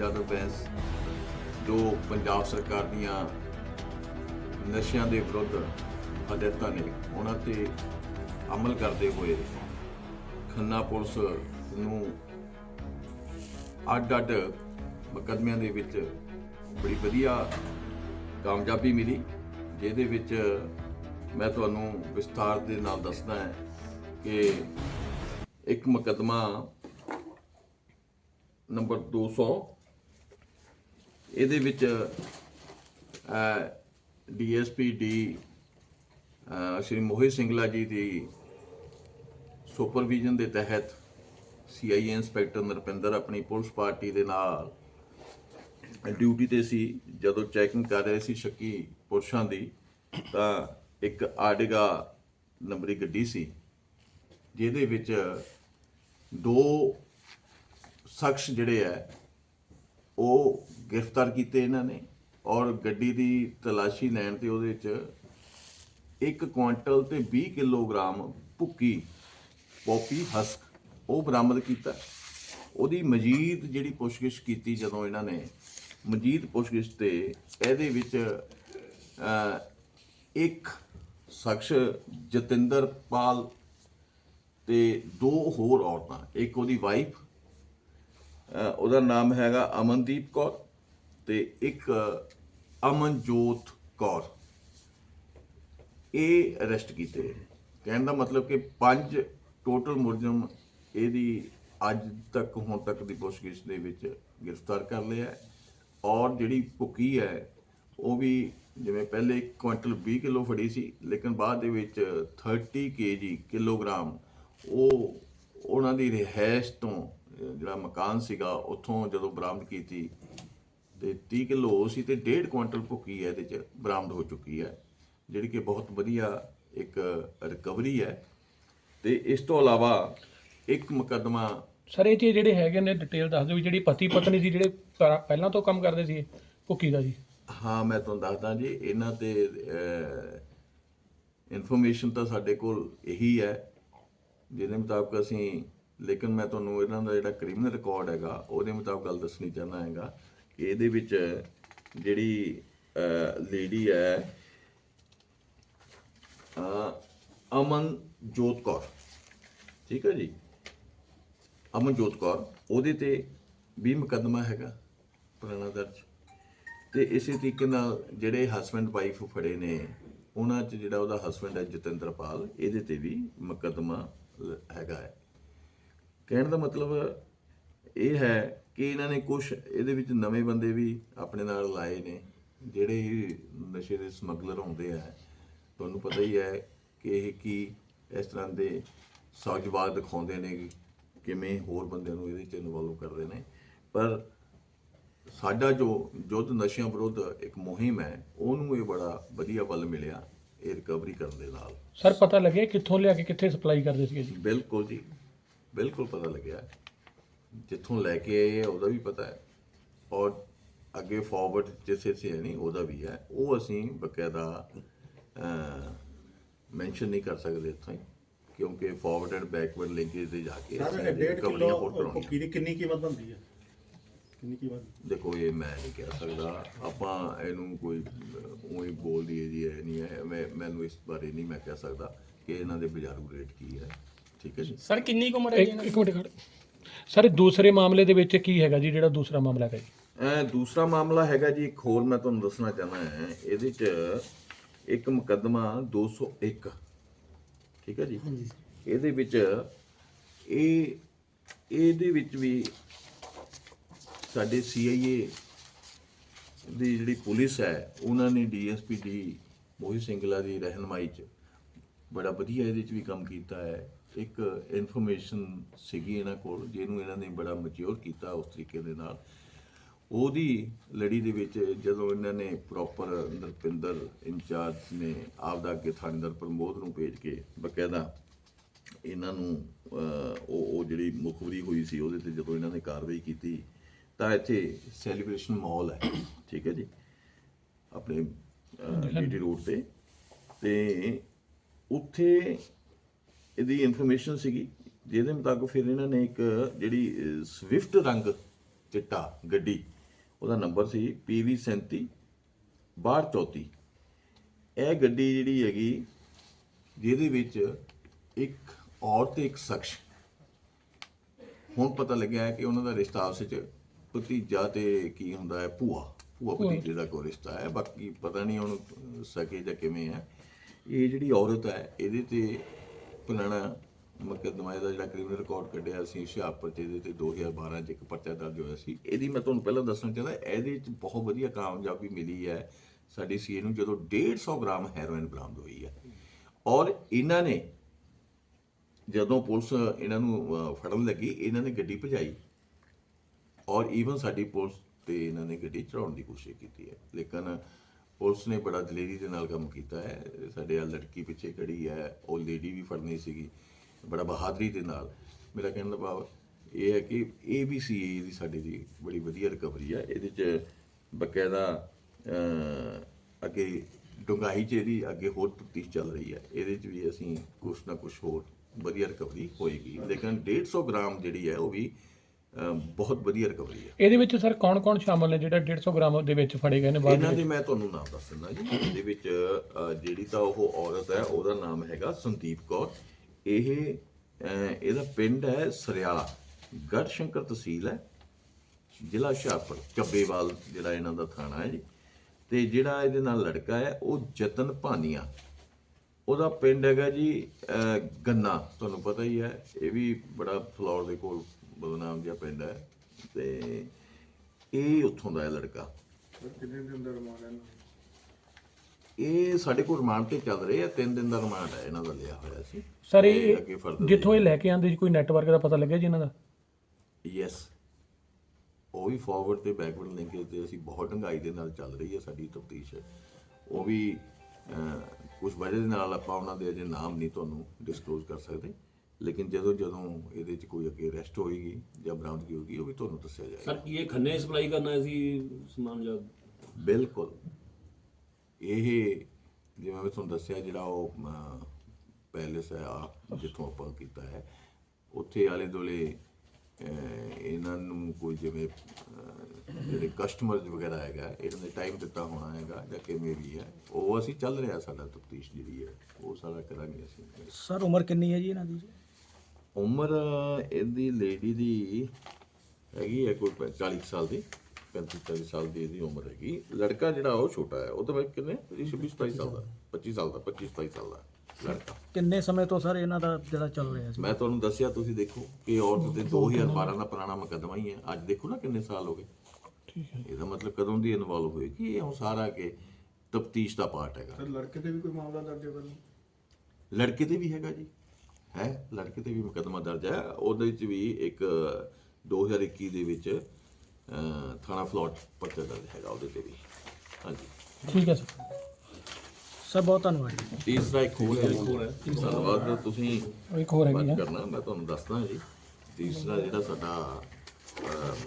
ਜਾਦਵ ਬੈਂਸ ਜੋ ਪੰਜਾਬ ਸਰਕਾਰ ਦੀਆਂ ਨਸ਼ਿਆਂ ਦੇ ਵਿਰੁੱਧ ਹਦਾਇਤਾਂ ਨੇ, ਉਹਨਾਂ ਤੇ ਅਮਲ ਕਰਦੇ ਹੋਏ ਖੰਨਾ ਪੁਲਿਸ ਨੂੰ ਅੱਡ-ਅੱਡ ਮੁਕੱਦਮਿਆਂ ਦੇ ਵਿੱਚ ਬੜੀ ਵਧੀਆ ਕਾਮਯਾਬੀ ਮਿਲੀ, ਜਿਹਦੇ ਵਿੱਚ ਮੈਂ ਤੁਹਾਨੂੰ ਵਿਸਥਾਰ ਦੇ ਨਾਲ ਦੱਸਦਾ ਹਾਂ ਕਿ ਇੱਕ ਮੁਕੱਦਮਾ ਨੰਬਰ 200 ਇਹਦੇ ਵਿੱਚ ਡੀਐਸਪੀ ਡੀ ਸ਼੍ਰੀ ਮੋਹਿਤ ਸਿੰਘਲਾ ਜੀ ਦੀ ਸੁਪਰਵਿਜ਼ਨ ਦੇ ਤਹਿਤ ਸੀਆਈਏ ਇੰਸਪੈਕਟਰ ਨਰਪਿੰਦਰ ਆਪਣੀ ਪੁਲਿਸ ਪਾਰਟੀ ਦੇ ਨਾਲ ਡਿਊਟੀ ਤੇ ਸੀ। ਜਦੋਂ ਚੈਕਿੰਗ ਕਰ ਰਹੇ ਸੀ ਸ਼ੱਕੀ ਪੁਰਸ਼ਾਂ ਦੀ, ਤਾਂ ਇੱਕ ਆਡਿਗਾ ਨੰਬਰੀ ਗੱਡੀ ਸੀ, ਜਿਹਦੇ ਵਿੱਚ ਦੋ ਸ਼ਖਸ ਜਿਹੜੇ ਆ ਉਹ ਗ੍ਰਿਫਤਾਰ ਕੀਤੇ ਇਹਨਾਂ ਨੇ ਔਰ ਗੱਡੀ ਦੀ ਤਲਾਸ਼ੀ ਲੈਣ ਤੇ ਉਹਦੇ ਵਿੱਚ 1 ਕੁਆਂਟਲ ਤੇ 20 ਕਿਲੋਗ੍ਰਾਮ ਭੁੱਕੀ ਪੋਪੀ ਹਸਕ ਉਹ ਬਰਾਮਦ ਕੀਤਾ। ਉਹਦੀ ਮਜੀਦ ਜਿਹੜੀ ਪੁੱਛਗਿੱਛ ਕੀਤੀ ਜਦੋਂ ਇਹਨਾਂ ਨੇ, ਮਜੀਦ ਪੁੱਛਗਿੱਛ ਤੇ ਇਹਦੇ ਵਿੱਚ ਇੱਕ ਸ਼ਖਸ ਜਤਿੰਦਰ ਪਾਲ ਤੇ ਦੋ ਹੋਰ ਔਰਤਾਂ, ਇੱਕ ਉਹਦੀ ਵਾਈਫ ਉਹਦਾ ਨਾਮ ਹੈਗਾ ਅਮਨਦੀਪ ਕੌਰ ਤੇ ਇੱਕ ਅਮਨਜੋਤ ਕੌਰ। ਇਹ ਅਰੈਸਟ ਕੀਤੇ ਕਹਿਣ ਦਾ ਮਤਲਬ ਕਿ ਪੰਜ ਟੋਟਲ ਮੁਲਜ਼ਮ ਇਹਦੀ ਅੱਜ ਤੱਕ, ਹੁਣ ਤੱਕ ਦੀ ਪੁੱਛਗਿੱਛ ਦੇ ਵਿੱਚ ਗ੍ਰਿਫਤਾਰ ਕਰ ਲਿਆ ਔਰ ਜਿਹੜੀ ਭੁੱਕੀ ਹੈ, ਉਹ ਵੀ ਜਿਵੇਂ ਪਹਿਲੇ 1 ਕੁਇੰਟਲ 20 ਕਿਲੋ ਫੜੀ ਸੀ, ਲੇਕਿਨ ਬਾਅਦ ਦੇ ਵਿੱਚ 30 ਕੇਜੀ ਕਿਲੋਗ੍ਰਾਮ ਉਹ ਉਹਨਾਂ ਦੀ ਰਿਹਾਇਸ਼ ਤੋਂ ਜਿਹੜਾ ਮਕਾਨ ਸੀਗਾ ਉੱਥੋਂ ਜਦੋਂ ਬਰਾਮਦ ਕੀਤੀ ਤੇ 30 ਕਿਲੋ ਸੀ ਤੇ 1.5 ਕੁਇੰਟਲ ਭੁੱਕੀ ਹੈ ਇਹਦੇ ਚ ਬਰਾਮਦ ਹੋ ਚੁੱਕੀ ਹੈ ਜਿਹੜੀ ਕਿ ਬਹੁਤ ਵਧੀਆ ਇੱਕ ਰਿਕਵਰੀ ਹੈ। ਤੇ ਇਸ ਤੋਂ ਇਲਾਵਾ ਇੱਕ ਮੁਕੱਦਮਾ ਸਰ ਇਹ 'ਚ ਜਿਹੜੇ ਹੈਗੇ ਨੇ ਡਿਟੇਲ ਦੱਸ ਦਿਓ ਵੀ ਜਿਹੜੀ ਪਤੀ ਪਤਨੀ ਸੀ ਜਿਹੜੇ ਪਹਿ- ਪਹਿਲਾਂ ਤੋਂ ਕੰਮ ਕਰਦੇ ਸੀ ਭੁੱਕੀ ਦਾ ਜੀ। ਹਾਂ ਮੈਂ ਤੁਹਾਨੂੰ ਦੱਸਦਾ ਜੀ ਇਹਨਾਂ ਤੇ ਇਨਫੋਰਮੇਸ਼ਨ ਤਾਂ ਸਾਡੇ ਕੋਲ ਇਹੀ ਹੈ ਜਿਹਦੇ ਮੁਤਾਬਕ ਅਸੀਂ ਲੇਕਿਨ ਮੈਂ ਤੁਹਾਨੂੰ ਇਹਨਾਂ ਦਾ ਜਿਹੜਾ ਕ੍ਰਿਮੀਨਲ ਰਿਕਾਰਡ ਹੈਗਾ, ਉਹਦੇ ਮੁਤਾਬਕ ਗੱਲ ਦੱਸਣੀ ਚਾਹੁੰਦਾ ਹੈਗਾ ਕਿ ਇਹਦੇ ਵਿੱਚ ਜਿਹੜੀ ਲੇਡੀ ਹੈ ਅਮਨ ਜੋਤ ਕੌਰ। ਠੀਕ ਹੈ ਜੀ? ਅਮਨਜੋਤ ਕੌਰ, ਉਹਦੇ ਤੇ ਵੀ ਮੁਕੱਦਮਾ ਹੈਗਾ, ਪੁਰਾਣਾ ਦਰਜ। ਤੇ ਇਸੇ ਤਰੀਕੇ ਨਾਲ ਜਿਹੜੇ ਹਸਬੰਡ ਵਾਈਫ ਫੜੇ ਨੇ, ਉਹਨਾਂ 'ਚ ਜਿਹੜਾ ਉਹਦਾ ਹਸਬੰਡ ਹੈ ਜਤਿੰਦਰਪਾਲ, ਇਹਦੇ ਤੇ ਵੀ ਮੁਕੱਦਮਾ ਹੈਗਾ ਹੈ। ਕਹਿਣ ਦਾ ਮਤਲਬ ਇਹ ਹੈ ਕਿ ਇਹਨਾਂ ਨੇ ਕੁਝ ਇਹਦੇ ਵਿੱਚ ਨਵੇਂ ਬੰਦੇ ਵੀ ਆਪਣੇ ਨਾਲ ਲਾਏ ਨੇ ਜਿਹੜੇ ਨਸ਼ੇ ਦੇ ਸਮਗਲਰ ਹੁੰਦੇ ਆ। ਤੁਹਾਨੂੰ ਪਤਾ ਹੀ ਹੈ ਕਿ ਇਹ ਕੀ ਇਸ ਤਰ੍ਹਾਂ ਦੇ ਸੌਜਵਾਦ ਦਿਖਾਉਂਦੇ ਨੇ ਕਿਵੇਂ ਹੋਰ ਬੰਦਿਆਂ ਨੂੰ ਇਹਦੇ ਚ ਇਨਵੋਲਵ ਕਰਦੇ ਨੇ। ਪਰ ਸਾਡਾ ਜੋ ਯੁੱਧ ਨਸ਼ਿਆਂ ਵਿਰੁੱਧ ਇੱਕ ਮੁਹਿੰਮ ਹੈ ਉਹਨੂੰ ਇਹ ਬੜਾ ਵਧੀਆ ਬਲ ਮਿਲਿਆ ਇਹ ਰਿਕਵਰੀ ਕਰਨ ਦੇ ਨਾਲ। ਸਰ ਪਤਾ ਲੱਗਿਆ ਕਿੱਥੋਂ ਲਿਆ ਕੇ ਕਿੱਥੇ ਸਪਲਾਈ ਕਰਦੇ ਸੀਗੇ ਜੀ? ਬਿਲਕੁਲ ਜੀ। ਬਿਲਕੁਲ ਪਤਾ ਲੱਗਿਆ। ਜਿੱਥੋਂ ਲੈ ਕੇ ਆਏ ਆ ਉਹਦਾ ਵੀ ਪਤਾ ਹੈ। ਔਰ ਅੱਗੇ ਫਾਰਵਰਡ ਜਿਸੇ ਸੇ ਨਹੀਂ ਉਹਦਾ ਵੀ ਹੈ। ਉਹ ਅਸੀਂ ਬਕਾਇਦਾ ਮੈਂਸ਼ਨ ਨਹੀਂ ਕਰ ਸਕਦੇ ਇੱਥੇ ਕਿਉਂਕਿ ਫਾਰਵਰਡ ਐਂਡ ਬੈਕਵਰਡ ਲਿੰਕੇਜ ਤੇ ਜਾ ਕੇ ਸਰ ਕਿਲੋ ਭੁੱਕੀ ਦੀ ਕਿੰਨੀ ਕੀਮਤ ਬਣਦੀ ਹੈ? ਕਿੰਨੀ ਕੀਮਤ ਦੇਖੋ ਇਹ ਮੈਂ ਨਹੀਂ ਕਹਿ ਸਕਦਾ। ਆਪਾਂ ਇਹਨੂੰ ਕੋਈ ਉਹੀ ਬੋਲ ਦਈਏ ਜੀ ਇਹ ਨਹੀਂ ਹੈ। ਮੈਂ ਮੈਨੂੰ ਇਸ ਬਾਰੇ ਨਹੀਂ ਮੈਂ ਕਹਿ ਸਕਦਾ ਕਿ ਇਹਨਾਂ ਦੇ ਬਾਜ਼ਾਰੂ ਰੇਟ ਕੀ ਹੈ। ਠੀਕ ਹੈ ਜੀ। ਸਰ ਕਿੰਨੀ ਕੁ ਉਮਰ ਹੈ ਜੀ ਇੱਕ ਇਹਨਾਂ ਦੀ? ਇੱਕ ਮਿੰਟ ਖੜ। ਸਰ ਇਹ ਦੂਸਰੇ ਮਾਮਲੇ ਦੇ ਵਿੱਚ ਕੀ ਹੈਗਾ ਜੀ ਜਿਹੜਾ ਦੂਸਰਾ ਮਾਮਲਾ ਹੈਗਾ ਜੀ? ਦੂਸਰਾ ਮਾਮਲਾ ਹੈਗਾ ਜੀ ਇੱਕ ਹੋਰ ਮੈਂ ਤੁਹਾਨੂੰ ਦੱਸਣਾ ਚਾਹਨਾ ਹੈ। ਇਹਦੇ ਚ ਇੱਕ ਮੁਕੱਦਮਾ 201 ਠੀਕ ਹੈ ਜੀ? ਇਹਦੇ ਵਿੱਚ ਇਹ ਇਹਦੇ ਵਿੱਚ ਵੀ ਸਾਡੇ ਸੀਆਈਏ ਦੀ ਜਿਹੜੀ ਪੁਲਿਸ ਹੈ ਉਹਨਾਂ ਨੇ ਡੀਐਸਪੀ ਦੀ ਮੋਹਿਤ ਸਿੰਘਲਾ ਦੀ ਰਹਿਨਮਾਈ ਚ ਬੜਾ ਵਧੀਆ ਇਹਦੇ ਚ ਵੀ ਕੰਮ ਕੀਤਾ ਹੈ। ਇੱਕ ਇਨਫੋਰਮੇਸ਼ਨ ਸੀਗੀ ਇਹਨਾਂ ਕੋਲ ਜਿਹਨੂੰ ਇਹਨਾਂ ਨੇ ਬੜਾ ਮੈਚੁਰ ਕੀਤਾ ਉਸ ਤਰੀਕੇ ਦੇ ਨਾਲ। ਉਹਦੀ ਲੜੀ ਦੇ ਵਿੱਚ ਜਦੋਂ ਇਹਨਾਂ ਨੇ ਪ੍ਰੋਪਰ ਨਰਪਿੰਦਰ ਇੰਚਾਰਜ ਨੇ ਆਪਦਾ ਅੱਗੇ ਥਾਣੇਦਾਰ ਪ੍ਰਮੋਦ ਨੂੰ ਭੇਜ ਕੇ ਬਕਾਇਦਾ ਇਹਨਾਂ ਨੂੰ ਉਹ ਉਹ ਜਿਹੜੀ ਮੁਖਬਰੀ ਹੋਈ ਸੀ ਉਹਦੇ ਤੇ ਜਦੋਂ ਇਹਨਾਂ ਨੇ ਕਾਰਵਾਈ ਕੀਤੀ ਤਾਂ ਇੱਥੇ ਸੈਲੀਬ੍ਰੇਸ਼ਨ ਮਾਹੌਲ ਹੈ। ਠੀਕ ਹੈ ਜੀ। ਆਪਣੇ ਡੀਟੀ ਰੋਡ ਤੇ। ਤੇ ਉੱਥੇ ਇਹਦੀ ਇਨਫੋਰਮੇਸ਼ਨ ਸੀਗੀ ਜਿਹਦੇ ਮੁਤਾਬਕ ਫਿਰ ਇਹਨਾਂ ਨੇ ਇੱਕ ਜਿਹੜੀ ਸਵਿਫਟ ਰੰਗ ਚਿੱਟਾ ਗੱਡੀ ਉਹਦਾ ਨੰਬਰ ਸੀ PV 37 6234 ਇਹ ਗੱਡੀ ਜਿਹੜੀ ਹੈਗੀ ਜਿਹਦੇ ਵਿੱਚ ਇੱਕ ਔਰਤ ਤੇ ਇੱਕ ਸ਼ਖਸ। ਹੁਣ ਪਤਾ ਲੱਗਿਆ ਹੈ ਕਿ ਉਹਨਾਂ ਦਾ ਰਿਸ਼ਤਾ ਆਪਸ ਵਿੱਚ ਭਤੀਜਾ ਤੇ ਕੀ ਹੁੰਦਾ ਹੈ ਭੂਆ ਭੂਆ। ਭਤੀਜੇ ਦਾ ਕੋਈ ਰਿਸ਼ਤਾ ਹੈ ਬਾਕੀ ਪਤਾ ਨਹੀਂ ਹੁਣ ਸਕੇ ਜਾਂ ਕਿਵੇਂ ਹੈ। ਇਹ ਜਿਹੜੀ ਔਰਤ ਹੈ ਇਹਦੇ ਤੇ ਪੁਰਾਣਾ ਮੁਕੱਦਮਾ ਇਹਦਾ ਜਿਹੜਾ ਕ੍ਰਿਮੀਨਲ ਰਿਕਾਰਡ ਕੱਢਿਆ ਸੀ ਹੁਸ਼ਿਆਰਪੁਰ ਦੇ ਇਹਦੇ ਤੇ 2012 'ਚ ਇੱਕ ਪਰਚਾ ਦਰਜ ਹੋਇਆ ਸੀ। ਇਹਦੀ ਮੈਂ ਤੁਹਾਨੂੰ ਪਹਿਲਾਂ ਦੱਸਣਾ ਚਾਹੁੰਦਾ, ਇਹਦੇ 'ਚ ਬਹੁਤ ਵਧੀਆ ਕਾਮਯਾਬੀ ਮਿਲੀ ਹੈ। ਸਾਡੀ ਸੀਏ ਨੂੰ ਜਦੋਂ 150 ਗ੍ਰਾਮ ਹੈਰੋਇਨ ਬਰਾਮਦ ਹੋਈ ਹੈ। ਔਰ ਇਹਨਾਂ ਨੇ ਜਦੋਂ ਪੁਲਿਸ ਇਹਨਾਂ ਨੂੰ ਫੜਨ ਲੱਗੀ, ਇਹਨਾਂ ਨੇ ਗੱਡੀ ਭਜਾਈ। ਔਰ ਈਵਨ ਸਾਡੀ ਪੁਲਿਸ ਤੇ ਇਹਨਾਂ ਨੇ ਗੱਡੀ ਚੜਾਉਣ ਦੀ ਕੋਸ਼ਿਸ਼ ਕੀਤੀ ਹੈ। ਲੇਕਿਨ ਪੁਲਿਸ ਨੇ ਬੜਾ ਦਲੇਰੀ ਦੇ ਨਾਲ ਕੰਮ ਕੀਤਾ ਹੈ। ਸਾਡੇ ਆ ਲੜਕੀ ਪਿੱਛੇ ਖੜੀ ਹੈ। ਉਹ ਲੇਡੀ ਵੀ ਫੜਨੀ ਸੀਗੀ। ਬੜਾ ਬਹਾਦਰੀ ਦੇ ਨਾਲ। ਮੇਰਾ ਕਹਿਣ ਦਾ ਭਾਵ ਇਹ ਹੈ ਕਿ ਏਬੀਸੀ ਦੀ ਸਾਡੇ ਦੀ ਬੜੀ ਵਧੀਆ ਰਿਕਵਰੀ ਹੈ ਇਹਦੇ ਚ ਬਕਾਇਦਾ ਅੱਗੇ ਡੁੰਗਾਈ ਚ ਇਹਦੀ ਅੱਗੇ ਹੋਰ ਤਫਤੀਸ਼ ਚੱਲ ਰਹੀ ਹੈ। ਇਹਦੇ ਚ ਵੀ ਅਸੀਂ ਕੁਛ ਨਾ ਕੁਛ ਹੋਰ ਵਧੀਆ ਰਿਕਵਰੀ ਹੋਏਗੀ। ਲੇਕਿਨ 150 ਗ੍ਰਾਮ ਜਿਹੜੀ ਹੈ ਉਹ ਵੀ ਬਹੁਤ ਵਧੀਆ ਰਿਕਵਰੀ ਹੈ। ਇਹਦੇ ਵਿੱਚ ਸਰ ਕੌਣ-ਕੌਣ ਸ਼ਾਮਲ ਨੇ? ਜਿਹੜਾ 150 ਗ੍ਰਾਮ ਦੇ ਵਿੱਚ ਫੜੇ ਗਏ ਨੇ ਬਾਅਦ ਇਹਨਾਂ ਵਿੱਚ ਦੇ ਮੈਂ ਤੁਹਾਨੂੰ ਨਾਮ ਦੱਸ ਦਿੰਦਾ ਜੀ। ਇਹਦੇ ਵਿੱਚ ਜਿਹੜੀ ਤਾਂ ਉਹ ਔਰਤ ਹੈ ਉਹਦਾ ਨਾਮ ਹੈਗਾ ਸੰਦੀਪ ਕੌਰ। ਇਹ ਇਹਦਾ ਪਿੰਡ ਹੈ ਸਰਿਆਲਾ। ਗੜਸ਼ੰਕਰ ਤਹਿਸੀਲ ਹੈ ਜ਼ਿਲ੍ਹਾ ਹੁਸ਼ਿਆਰਪੁਰ ਚੱਬੇਵਾਲ ਜਿਹੜਾ ਇਹਨਾਂ ਦਾ ਥਾਣਾ ਹੈ ਜੀ। ਤੇ ਜਿਹੜਾ ਇਹਦੇ ਨਾਲ ਲੜਕਾ ਹੈ ਉਹ ਜਤਨ ਭਾਨੀਆ। ਉਹਦਾ ਪਿੰਡ ਹੈਗਾ ਜੀ ਗੰਨਾ। ਤੁਹਾਨੂੰ ਪਤਾ ਹੀ ਹੈ ਇਹ ਵੀ ਬੜਾ ਫਲੋਰ ਦੇ ਕੋਲ ਬਦਨਾਮ ਜਿਹਾ ਪਿੰਡ ਹੈ ਤੇ ਇਹ ਉੱਥੋਂ ਦਾ ਹੈ ਲੜਕਾ। ਕਿੰਨੇ ਦਿਨ ਦਾ ਰਿਮਾਂਡ ਹੈ ਇਹ ਸਾਡੇ ਕੋਲ ਰਿਮਾਂਡ ਤੇ ਚੱਲ ਰਹੇ ਆ ਤਿੰਨ ਦਿਨ ਦਾ ਰਿਮਾਂਡ ਹੈ ਇਹਨਾਂ ਦਾ ਲਿਆ ਹੋਇਆ ਸੀ। ਸਰ ਇਹ ਅੱਗੇ further ਜਿੱਥੋਂ ਇਹ ਲੈ ਕੇ ਆਂਦੇ ਸੀ ਕੋਈ ਨੈਟਵਰਕ ਦਾ ਪਤਾ ਲੱਗਿਆ ਜੀ ਇਹਨਾਂ ਦਾ? ਯੈਸ ਉਹ ਵੀ ਫਾਰਵਰਡ ਤੇ ਬੈਕਵਰਡ ਲਿੰਕੇਜ ਤੇ ਅਸੀਂ ਬਹੁਤ ਢੰਗਾਈ ਦੇ ਨਾਲ ਚੱਲ ਰਹੀ ਹੈ ਸਾਡੀ ਤਫਤੀਸ਼। ਉਹ ਵੀ ਕੁਝ ਵਜ੍ਹਾ ਦੇ ਨਾਲ ਆਪਾਂ ਉਹਨਾਂ ਦੇ ਅਜੇ ਨਾਮ ਨਹੀਂ ਤੁਹਾਨੂੰ ਡਿਸਕਲੋਜ਼ ਕਰ ਸਕਦੇ। ਲੇਕਿਨ ਜਦੋਂ ਜਦੋਂ ਇਹਦੇ 'ਚ ਕੋਈ ਅੱਗੇ ਅਰੈਸਟ ਹੋਏਗੀ ਜਾਂ ਬਰਾਮਦਗੀ ਹੋਏਗੀ ਉਹ ਵੀ ਤੁਹਾਨੂੰ ਦੱਸਿਆ ਜਾਏਗਾ। ਸਰ ਕੀ ਇਹ ਖੰਨੇ ਸਪਲਾਈ ਕਰਨਾ ਸੀ ਸਮਾਨ ਜਾਂ? ਬਿਲਕੁਲ। ਇਹ ਜਿਵੇਂ ਮੈਂ ਤੁਹਾਨੂੰ ਦੱਸਿਆ ਜਿਹੜਾ ਉਹ ਪੈਲੇਸ ਹੈ ਆ ਜਿੱਥੋਂ ਆਪਾਂ ਕੀਤਾ ਹੈ ਉੱਥੇ ਆਲੇ ਦੋਲੇ ਇਹਨਾਂ ਨੂੰ ਕੋਈ ਜਿਵੇਂ ਜਿਹੜੇ ਕਸਟਮਰਸ ਵਗੈਰਾ ਹੈਗਾ ਇਹਨਾਂ ਨੇ ਟਾਈਮ ਦਿੱਤਾ ਹੋਣਾ ਹੈਗਾ ਜਾਂ ਕਿਵੇਂ ਵੀ ਹੈ ਉਹ ਅਸੀਂ ਚੱਲ ਰਿਹਾ ਸਾਡਾ ਤਫਤੀਸ਼ ਜਿਹੜੀ ਹੈ ਉਹ ਸਾਰਾ ਕਰਾਂਗੇ ਅਸੀਂ। ਸਰ ਉਮਰ ਕਿੰਨੀ ਹੈ ਜੀ ਇਹਨਾਂ ਦੀ? ਉਮਰ ਇਹਦੀ ਲੇਡੀ ਦੀ ਹੈਗੀ ਹੈ ਕੋਈ 40 ਸਾਲ ਦੀ 35 40 ਸਾਲ ਦੀ ਇਹਦੀ ਉਮਰ ਹੈਗੀ। ਲੜਕਾ ਜਿਹੜਾ ਉਹ ਛੋਟਾ ਹੈ ਉਹ ਤਾਂ ਮੈਂ ਕਿੰਨੇ? 26 27 ਸਾਲ ਦਾ 25 ਸਾਲ ਦਾ 25 27 ਸਾਲ ਦਾ ਲੜਕਾ। ਕਿੰਨੇ ਸਮੇਂ ਤੋਂ ਸਰ ਇਹਨਾਂ ਦਾ ਜਿਹੜਾ ਚੱਲ ਰਿਹਾ ਸੀ? ਮੈਂ ਤੁਹਾਨੂੰ ਦੱਸਿਆ ਤੁਸੀਂ ਦੇਖੋ ਕਿ ਔਰਤ ਤੇ 2012 ਦਾ ਪੁਰਾਣਾ ਮੁਕੱਦਮਾ ਹੀ ਹੈ। ਅੱਜ ਦੇਖੋ ਨਾ ਕਿੰਨੇ ਸਾਲ ਹੋ ਗਏ। ਠੀਕ ਹੈ। ਇਹਦਾ ਮਤਲਬ ਕਦੋਂ ਦੀ ਇਨਵੋਲਵ ਹੋਏਗੀ ਇਹ ਹੁਣ ਸਾਰਾ ਕਿ ਤਫਤੀਸ਼ ਦਾ ਪਾਰਟ ਹੈਗਾ। ਸਰ ਲੜਕੇ ਤੇ ਵੀ ਕੋਈ ਮਾਮਲਾ ਦਰਜ ਹੈ ਪਹਿਲਾਂ ਲੜਕੇ ਤੇ ਵੀ ਹੈਗਾ ਜੀ। ਹੈ ਲੜਕੇ ਤੇ ਵੀ ਮੁਕੱਦਮਾ ਦਰਜ ਹੈ। ਉਹਦੇ ਵਿੱਚ ਵੀ ਇੱਕ 2021 ਦੇ ਵਿੱਚ ਥਾਣਾ ਫਲੋਟ ਪਰਚਾ ਦਰਜ ਹੈਗਾ ਉਹਦੇ ਤੇ ਵੀ। ਹਾਂਜੀ। ਠੀਕ ਹੈ ਸਰ। ਸਰ ਬਹੁਤ ਧੰਨਵਾਦ। ਜੀ ਤੀਸਰਾ ਇੱਕ ਹੋਰ ਹੈ। ਧੰਨਵਾਦ। ਤੁਸੀਂ ਇੱਕ ਹੋਰ ਹੈਗੀ ਆ ਕਰਨਾ ਮੈਂ ਤੁਹਾਨੂੰ ਦੱਸਦਾ ਜੀ। ਤੀਸਰਾ ਜਿਹੜਾ ਸਾਡਾ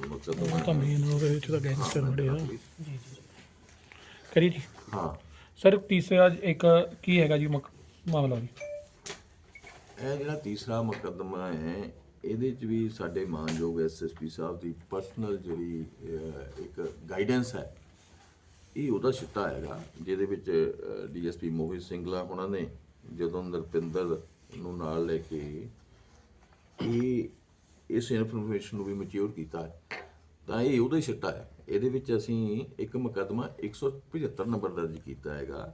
ਮੁਕੱਦਮਾ ਤਾਂ ਮੇਨ ਉਹਦੇ ਵਿੱਚ ਤਾਂ ਗੈਂਗਸਟਰ ਬੜੇ ਆ। ਕਰੀ ਜੀ ਹਾਂ। ਸਰ ਤੀਸਰਾ ਇੱਕ ਕੀ ਹੈਗਾ ਜੀ ਮਾਮਲਾ ਜੀ? ਇਹ ਜਿਹੜਾ ਤੀਸਰਾ ਮੁਕੱਦਮਾ ਹੈ, ਇਹਦੇ ਚ ਵੀ ਸਾਡੇ ਮਾਨਯੋਗ ਐਸਐਸਪੀ ਸਾਹਿਬ ਦੀ ਪਰਸਨਲ ਜਿਹੜੀ ਇੱਕ ਗਾਈਡੈਂਸ ਹੈ। ਇਹ ਉਹਦਾ ਸਿੱਟਾ ਹੈਗਾ, ਜਿਹਦੇ ਵਿੱਚ ਡੀਐਸਪੀ ਮੋਹਿਤ ਸਿੰਘਲਾ ਉਹਨਾਂ ਨੇ ਜਦੋਂ ਨਰਪਿੰਦਰ ਨੂੰ ਨਾਲ ਲੈ ਕੇ ਇਹ, ਇਸ ਇਨਫੋਰਮੇਸ਼ਨ ਨੂੰ ਵੀ ਮੈਚਿਓਰ ਕੀਤਾ ਤਾਂ ਇਹ ਉਹਦਾ ਹੀ ਸਿੱਟਾ ਹੈ। ਇਹਦੇ ਵਿੱਚ ਅਸੀਂ ਇੱਕ ਮੁਕੱਦਮਾ 175 ਨੰਬਰ ਦਰਜ ਕੀਤਾ ਹੈਗਾ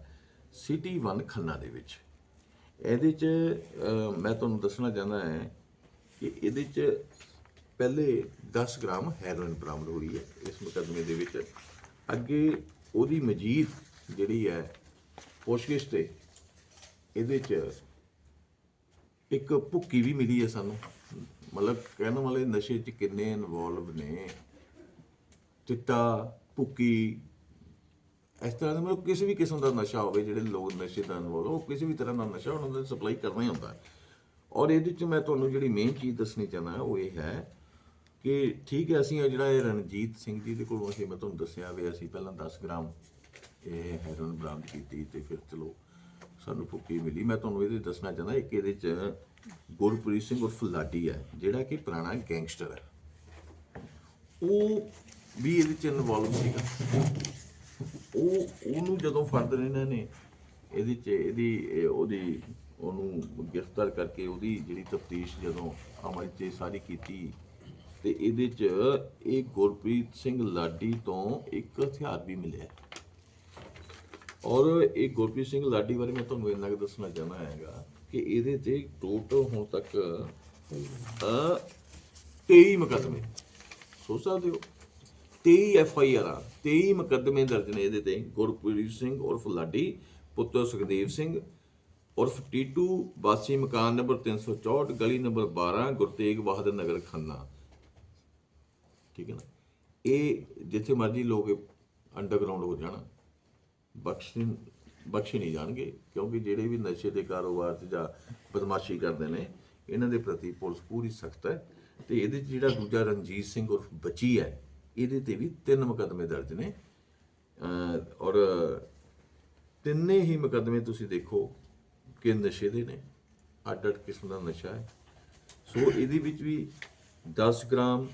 ਸਿਟੀ 1 ਖੰਨਾ ਦੇ ਵਿੱਚ। ਇਹਦੇ ਚ ਮੈਂ ਤੁਹਾਨੂੰ ਦੱਸਣਾ ਚਾਹੁੰਦਾ ਹਾਂ ਕਿ ਇਹਦੇ ਚ ਪਹਿਲੇ 10 ਗ੍ਰਾਮ ਹੈਰੋਇਨ ਬਰਾਮਦ ਰਹੀ ਹੈ ਇਸ ਮੁਕੱਦਮੇ ਦੇ ਵਿੱਚ। ਅੱਗੇ ਉਹਦੀ ਮਜੀਦ ਜਿਹੜੀ ਹੈ, ਪੁੱਛਗਿੱਛ ਤੇ ਇਹਦੇ ਚ ਇੱਕ ਭੁੱਕੀ ਵੀ ਮਿਲੀ ਹੈ ਸਾਨੂੰ। ਮਤਲਬ ਕਹਿਣ ਵਾਲੇ ਨਸ਼ੇ 'ਚ ਕਿੰਨੇ ਇਨਵੋਲਵ ਨੇ। ਚਿੱਟਾ, ਭੁੱਕੀ ਇਸ ਤਰ੍ਹਾਂ ਦਾ ਮਤਲਬ ਕਿਸੇ ਵੀ ਕਿਸਮ ਦਾ ਨਸ਼ਾ ਹੋਵੇ, ਜਿਹੜੇ ਲੋਕ ਨਸ਼ੇ ਦਾ ਇਨਵੋਲਵ ਉਹ ਕਿਸੇ ਵੀ ਤਰ੍ਹਾਂ ਦਾ ਨਸ਼ਾ ਉਹਨਾਂ ਦਾ ਸਪਲਾਈ ਕਰਨਾ ਹੀ ਹੁੰਦਾ। ਔਰ ਇਹਦੇ 'ਚ ਮੈਂ ਤੁਹਾਨੂੰ ਜਿਹੜੀ ਮੇਨ ਚੀਜ਼ ਦੱਸਣੀ ਚਾਹੁੰਦਾ ਉਹ ਇਹ ਹੈ ਕਿ ਠੀਕ ਹੈ, ਅਸੀਂ ਜਿਹੜਾ ਇਹ ਰਣਜੀਤ ਸਿੰਘ ਜੀ ਦੇ ਕੋਲੋਂ ਅਸੀਂ, ਮੈਂ ਤੁਹਾਨੂੰ ਦੱਸਿਆ ਵੀ ਅਸੀਂ ਪਹਿਲਾਂ 10 ਗ੍ਰਾਮ ਇਹ ਹੈਰੋਇਨ ਬਰਾਮਦ ਕੀਤੀ ਤੇ ਫਿਰ ਚਲੋ ਸਾਨੂੰ ਭੁੱਕੀ ਮਿਲੀ। ਮੈਂ ਤੁਹਾਨੂੰ ਇਹਦੇ ਦੱਸਣਾ ਚਾਹੁੰਦਾ, ਇੱਕ ਇਹਦੇ 'ਚ ਗੁਰਪ੍ਰੀਤ ਸਿੰਘ ਉਰਫ ਲਾਡੀ ਹੈ, ਜਿਹੜਾ ਕਿ ਪੁਰਾਣਾ ਗੈਂਗਸਟਰ ਹੈ। ਉਹ ਵੀ ਇਹਦੇ ਚ ਇਨਵੋਲਵ ਸੀਗਾ। ਉਹ, ਉਹਨੂੰ ਜਦੋਂ ਫੜਦੇ ਨੇ ਇਹਨਾਂ ਨੇ, ਇਹਦੇ ਚ, ਇਹਦੀ, ਇਹ ਉਹਦੀ, ਉਹਨੂੰ ਗ੍ਰਿਫਤਾਰ ਕਰਕੇ ਉਹਦੀ ਜਿਹੜੀ ਤਫਤੀਸ਼ ਜਦੋਂ ਅਮਲ 'ਚ ਸਾਰੀ ਕੀਤੀ, ਤੇ ਇਹਦੇ ਚ ਇਹ ਗੁਰਪ੍ਰੀਤ ਸਿੰਘ ਲਾਡੀ ਤੋਂ ਇੱਕ ਹਥਿਆਰ ਵੀ ਮਿਲਿਆ। ਔਰ ਇਹ ਗੁਰਪ੍ਰੀਤ ਸਿੰਘ ਲਾਡੀ ਬਾਰੇ ਮੈਂ ਤੁਹਾਨੂੰ ਇੰਨਾ ਕੁ ਦੱਸਣਾ ਚਾਹੁੰਦਾ ਹੈਗਾ ਕਿ ਇਹਦੇ ਤੇ ਟੋਟਲ ਹੁਣ ਤੱਕ ਅ 23 ਮੁਕੱਦਮੇ। ਸੋਚ ਸਕਦੇ ਹੋ? 23 ਐਫ ਆਈ ਆਰਾਂ 23 ਮੁਕੱਦਮੇ ਦਰਜ ਨੇ ਇਹਦੇ ਤੇ, ਗੁਰਪ੍ਰੀਤ ਸਿੰਘ ਉਰਫ ਲਾਡੀ, ਪੁੱਤਰ ਸੁਖਦੇਵ ਸਿੰਘ ਉਰਫ ਟੀਟੂ, ਵਾਸੀ ਮਕਾਨ ਨੰਬਰ 364 ਗਲੀ ਨੰਬਰ 12 ਗੁਰਤੇਗ ਬਹਾਦਰ ਨਗਰ ਖੰਨਾ। ਠੀਕ ਹੈ ਨਾ? ਇਹ ਜਿੱਥੇ ਮਰਜ਼ੀ ਲੋਕ ਅੰਡਰਗਰਾਉਂਡ ਹੋ ਜਾਣ, ਬਖਸ਼ੇ ਬਖਸ਼ੇ ਨਹੀਂ ਜਾਣਗੇ, ਕਿਉਂਕਿ ਜਿਹੜੇ ਵੀ ਨਸ਼ੇ ਦੇ ਕਾਰੋਬਾਰ 'ਚ ਜਾਂ ਬਦਮਾਸ਼ੀ ਕਰਦੇ ਨੇ, ਇਹਨਾਂ ਦੇ ਪ੍ਰਤੀ ਪੁਲਿਸ ਪੂਰੀ ਸਖਤ ਹੈ ਤੇ ਇਹਦੇ 'ਚ ਜਿਹੜਾ ਦੂਜਾ ਰਣਜੀਤ ਸਿੰਘ ਉਰਫ ਬੱਚੀ ਹੈ ਇਹਦੇ ਤੇ ਵੀ ਤਿੰਨ ਮੁਕੱਦਮੇ ਦਰਜ ਨੇ। ਔਰ ਤਿੰਨੇ ਹੀ ਮੁਕੱਦਮੇ ਤੁਸੀਂ ਦੇਖੋ ਕਿ ਨਸ਼ੇ ਦੇ ਨੇ ਅੱਡ ਅੱਡ ਕਿਸਮ ਦਾ ਨਸ਼ਾ ਹੈ। ਸੋ ਇਹਦੇ ਵਿੱਚ ਵੀ 10 ਗ੍ਰਾਮ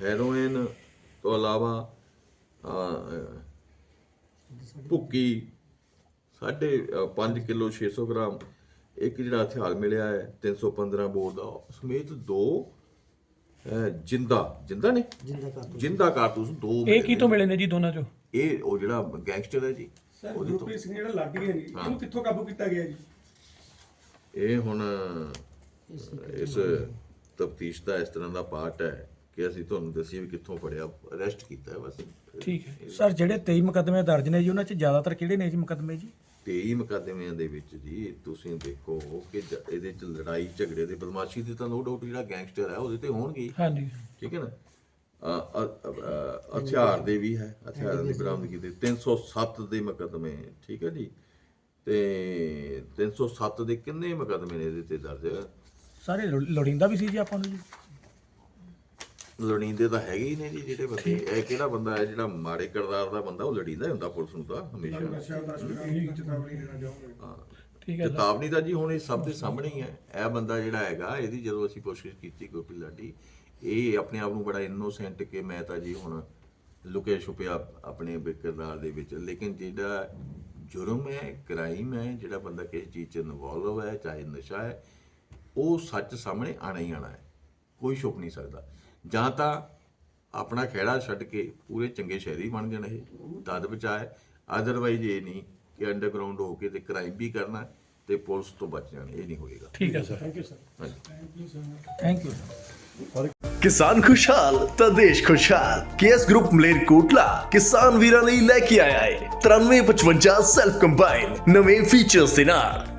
ਹੈਰੋਇਨ ਤੋਂ ਇਲਾਵਾ ਭੁੱਕੀ ਸਾਢੇ 5 ਕਿਲੋ 600 ਗ੍ਰਾਮ, ਇੱਕ ਜਿਹੜਾ ਹਥਿਆਰ ਮਿਲਿਆ ਹੈ 315 ਬੋਰ ਦਾ। ਸਮੇਤ ਦੋ ਅਹ, ਜਿੰਦਾ ਜਿੰਦਾ ਨੇ ਜਿੰਦਾ ਕਾਰਤੂਸ। ਦੋ ਇਹ ਮਿਲੇ ਕੀ। ਤੋਂ ਮਿਲੇ ਨੇ ਜੀ ਦੋਨਾਂ ਚੋਂ? ਇਹ ਉਹ ਜਿਹੜਾ ਗੈਂਗਸਟਰ ਹੈ ਜੀ ਸਰ ਉਹਦੇ ਤੋਂ। ਗੁਰਪ੍ਰੀਤ ਸਿੰਘ ਜਿਹੜਾ ਲਾਡੀ ਹੈ। ਜੀ ਇਹਨੂੰ ਕਿੱਥੋਂ ਕਾਬੂ ਕੀਤਾ ਗਿਆ ਜੀ? ਇਹ ਹੁਣ ਇਸ ਤਫਤੀਸ਼ ਦਾ ਇਸ ਤਰ੍ਹਾਂ ਦਾ ਪਾਰਟ ਹੈ ਕਿ ਅਸੀਂ ਤੁਹਾਨੂੰ ਦੱਸੀਏ ਵੀ ਕਿੱਥੋਂ ਫੜਿਆ ਅਰੈਸਟ ਕੀਤਾ ਹੈ ਬਸ। ਠੀਕ ਹੈ। ਸਰ ਜਿਹੜੇ 23 ਮੁਕੱਦਮੇ ਦਰਜ ਨੇ ਜੀ ਉਹਨਾਂ 'ਚ ਜ਼ਿਆਦਾਤਰ ਕਿਹੜੇ ਨੇ ਜੀ ਮੁਕੱਦਮੇ ਜੀ? 23 ਮੁਕੱਦਮਿਆਂ ਦੇ ਵਿੱਚ ਜੀ ਤੁਸੀਂ ਦੇਖੋ ਕਿ ਜ- ਇਹਦੇ ਚ ਲੜਾਈ ਝਗੜੇ ਦੇ ਬਦਮਾਸ਼ੀ ਦੇ ਤਾਂ ਨੋ ਡਾਊਟ ਜਿਹੜਾ ਗੈਂਗਸਟਰ ਹੈ ਉਹਦੇ ਤੇ ਹੋਣਗੇ ਹੀ। ਹਾਂਜੀ। ਠੀਕ ਹੈ ਨਾ? ਅ- ਅ- ਅ- ਹਥਿਆਰ ਦੇ ਵੀ ਹੈ ਹਥਿਆਰਾਂ ਦੀ ਬਰਾਮਦਗੀ ਦੇ। 307 ਦੇ ਮੁਕੱਦਮੇ ਠੀਕ ਹੈ ਜੀ? ਤੇ 307 ਦੇ ਕਿੰਨੇ ਮੁਕੱਦਮੇ ਨੇ ਇਹਦੇ ਤੇ ਦਰਜ? ਸਾਰੇ ਲੋ- ਲੋੜੀਂਦਾ ਵੀ ਸੀ ਜੀ ਆਪਾਂ ਨੂੰ ਜੀ। ਲੜੀਂਦੇ ਤਾਂ ਹੈਗੇ ਹੀ ਨੇ ਜੀ ਜਿਹੜੇ ਬੰਦੇ। ਇਹ ਕਿਹੜਾ ਬੰਦਾ ਹੈ ਜਿਹੜਾ ਮਾੜੇ ਕਿਰਦਾਰ ਦਾ ਬੰਦਾ ਉਹ ਲੜੀਂਦਾ ਹੀ ਹੁੰਦਾ ਪੁਲਿਸ ਨੂੰ ਤਾਂ ਹਮੇਸ਼ਾ। ਠੀਕ ਹੈ ਚੇਤਾਵਨੀ ਤਾਂ ਜੀ ਹੁਣ ਇਹ ਸਭ ਦੇ ਸਾਹਮਣੇ ਹੀ ਹੈ। ਇਹ ਬੰਦਾ ਜਿਹੜਾ ਹੈਗਾ ਇਹਦੀ ਜਦੋਂ ਅਸੀਂ ਪੁੱਛਗਿੱਛ ਕੀਤੀ ਗੋਪੀ ਲਾਡੀ ਇਹ ਆਪਣੇ ਆਪ ਨੂੰ ਬੜਾ ਇਨੋਸੈਂਟ ਕਿ ਮੈਂ ਤਾਂ ਜੀ ਹੁਣ ਲੁਕਿਆ ਛੁਪਿਆ ਆਪਣੇ ਕਿਰਦਾਰ ਦੇ ਵਿੱਚ। ਲੇਕਿਨ ਜਿਹੜਾ ਜੁਰਮ ਹੈ ਕ੍ਰਾਈਮ ਹੈ ਜਿਹੜਾ ਬੰਦਾ ਕਿਸੇ ਚੀਜ਼ 'ਚ ਇਨਵੋਲਵ ਹੈ ਚਾਹੇ ਨਸ਼ਾ ਹੈ ਉਹ ਸੱਚ ਸਾਹਮਣੇ ਆਣਾ ਹੀ ਆਣਾ ਹੈ। ਕੋਈ ਛੁਪ ਨਹੀਂ ਸਕਦਾ। ਜਾਂ ਤਾਂ ਆਪਣਾ ਖਹਿੜਾ ਛੱਡ ਕੇ ਪੂਰੇ ਚੰਗੇ ਸ਼ਹਿਰੀ ਬਣ ਜਾਣ ਇਹ ਤਦ ਬਚਾਏ ਅਦਰਵਾਈਜ਼ ਇਹ ਨਹੀਂ ਕਿ ਅੰਡਰਗਰਾਉਂਡ ਹੋ ਕੇ ਤੇ ਕ੍ਰਾਈਮ ਵੀ ਕਰਨਾ ਤੇ ਪੁਲਿਸ ਤੋਂ ਬਚ ਜਾਣ ਇਹ ਨਹੀਂ ਹੋਏਗਾ। ਠੀਕ ਹੈ ਸਰ। ਹਾਂਜੀ। ਥੈਂਕ ਯੂ ਕਿਸਾਨ ਖੁਸ਼ਹਾਲ ਤਾਂ ਦੇਸ਼ ਖੁਸ਼ਹਾਲ ਕੇਐਸ ਗਰੁੱਪ ਮਲੇਰਕੋਟਲਾ ਕਿਸਾਨ ਵੀਰਾਂ ਲਈ ਲੈ ਕੇ ਆਇਆ ਹੈ। 9355 ਸੈਲਫ ਕੰਬਾਈਨ ਨਵੇਂ ਫੀਚਰਸ ਦੇ ਨਾਲ।